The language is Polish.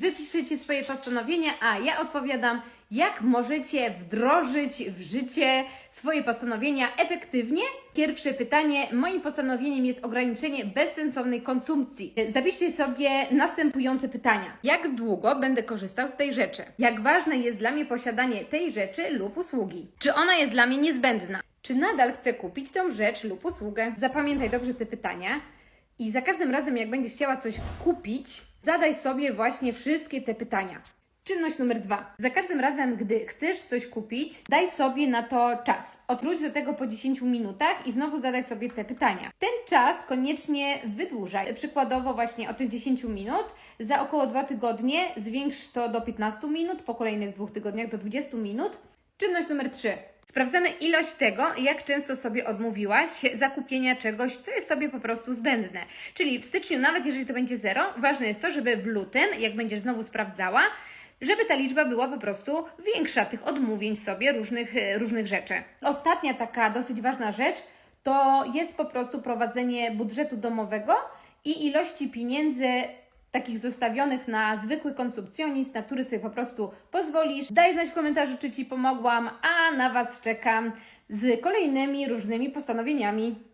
Wypiszecie swoje postanowienia, a ja odpowiadam, jak możecie wdrożyć w życie swoje postanowienia efektywnie. Pierwsze pytanie. Moim postanowieniem jest ograniczenie bezsensownej konsumpcji. Zapiszcie sobie następujące pytania. Jak długo będę korzystał z tej rzeczy? Jak ważne jest dla mnie posiadanie tej rzeczy lub usługi? Czy ona jest dla mnie niezbędna? Czy nadal chcę kupić tą rzecz lub usługę? Zapamiętaj dobrze te pytania. I za każdym razem, jak będziesz chciała coś kupić, zadaj sobie właśnie wszystkie te pytania. Czynność numer dwa. Za każdym razem, gdy chcesz coś kupić, daj sobie na to czas. Odwróć do tego po 10 minutach i znowu zadaj sobie te pytania. Ten czas koniecznie wydłużaj. Przykładowo właśnie od tych 10 minut za około 2 tygodnie zwiększ to do 15 minut, po kolejnych dwóch tygodniach do 20 minut. Czynność numer 3. Sprawdzamy ilość tego, jak często sobie odmówiłaś zakupienia czegoś, co jest Tobie po prostu zbędne. Czyli w styczniu, nawet jeżeli to będzie zero, ważne jest to, żeby w lutym, jak będziesz znowu sprawdzała, żeby ta liczba była po prostu większa, tych odmówień sobie różnych, e, różnych rzeczy. Ostatnia taka dosyć ważna rzecz to jest po prostu prowadzenie budżetu domowego i ilości pieniędzy takich zostawionych na zwykły konsumpcjonizm, na który sobie po prostu pozwolisz. Daj znać w komentarzu, czy Ci pomogłam, a na Was czekam z kolejnymi różnymi postanowieniami.